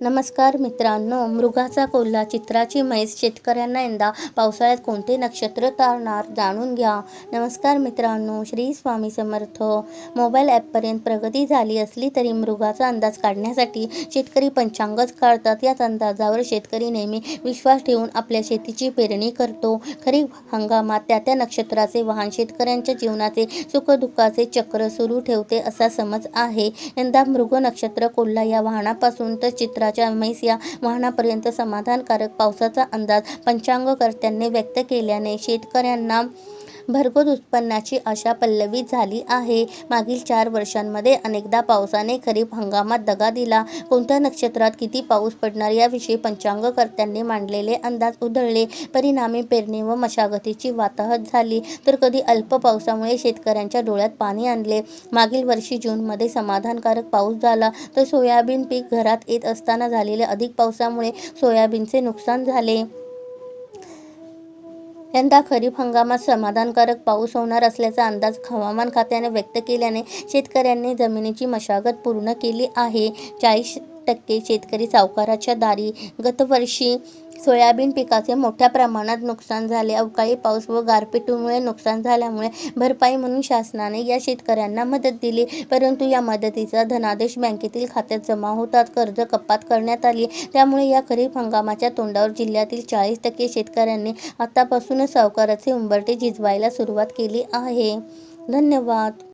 नमस्कार मित्रांनो मृगाचा कोल्हा चित्राची म्हैस शेतकऱ्यांना यंदा पावसाळ्यात कोणते नक्षत्र तारणार जाणून घ्या. नमस्कार मित्रांनो श्री स्वामी समर्थ. मोबाईल ॲपपर्यंत प्रगती झाली असली तरी मृगाचा अंदाज काढण्यासाठी शेतकरी पंचांगच काढतात. याच अंदाजावर शेतकरी नेहमी विश्वास ठेवून आपल्या शेतीची पेरणी करतो. खरीप हंगामात त्या त्या नक्षत्राचे वाहन शेतकऱ्यांच्या जीवनाचे सुखदुःखाचे चक्र सुरू ठेवते असा समज आहे. यंदा मृग नक्षत्र कोल्हा या वाहनापासून तर चित्राच्या मैस या वाहनापर्यंत समाधानकारक पावसाचा अंदाज पंचांगकर्त्यांनी व्यक्त केल्याने शेतकऱ्यांना भरघोस उत्पन्नाची आशा पल्लवित झाली आहे. मागील चार वर्षांमध्ये अनेकदा पावसाने खरीप हंगामात दगा दिला. कोणत्या नक्षत्रात किती पाऊस पडणार याविषयी पंचांगकर्त्यांनी मांडलेले अंदाज उधळले. परिणामी पेरणी व मशागतीची वाताहत झाली. तर कधी अल्प पावसामुळे शेतकऱ्यांच्या डोळ्यात पाणी आणले. मागील वर्षी जूनमध्ये समाधानकारक पाऊस झाला. तर सोयाबीन पीक घरात येत असताना झालेल्या अधिक पावसामुळे सोयाबीनचे नुकसान झाले. यंदा खरीप हंगामात समाधानकारक पाऊस होणार असल्याचा अंदाज हवामान खात्याने व्यक्त केल्याने शेतकऱ्यांनी जमिनीची मशागत पूर्ण केली आहे. चाळीस टक्के शेतकरी सावकाराच्या दारी गतवर्षी सोयाबीन पिकाचे मोठ्या प्रमाणात नुकसान झाले. अवकाळी पाऊस व गारपिटीमुळे नुकसान झाल्यामुळे भरपाई म्हणून शासनाने या शेतकऱ्यांना मदत दिली. परंतु या मदतीचा धनादेश बँकेतील खात्यात जमा होतात कर्ज कपात करण्यात आली. त्यामुळे या खरीप हंगामाच्या तोंडावर जिल्ह्यातील चाळीस टक्के शेतकऱ्यांनी आतापासूनच सावकाराचे उंबरटे झिजवायला सुरुवात केली आहे. धन्यवाद.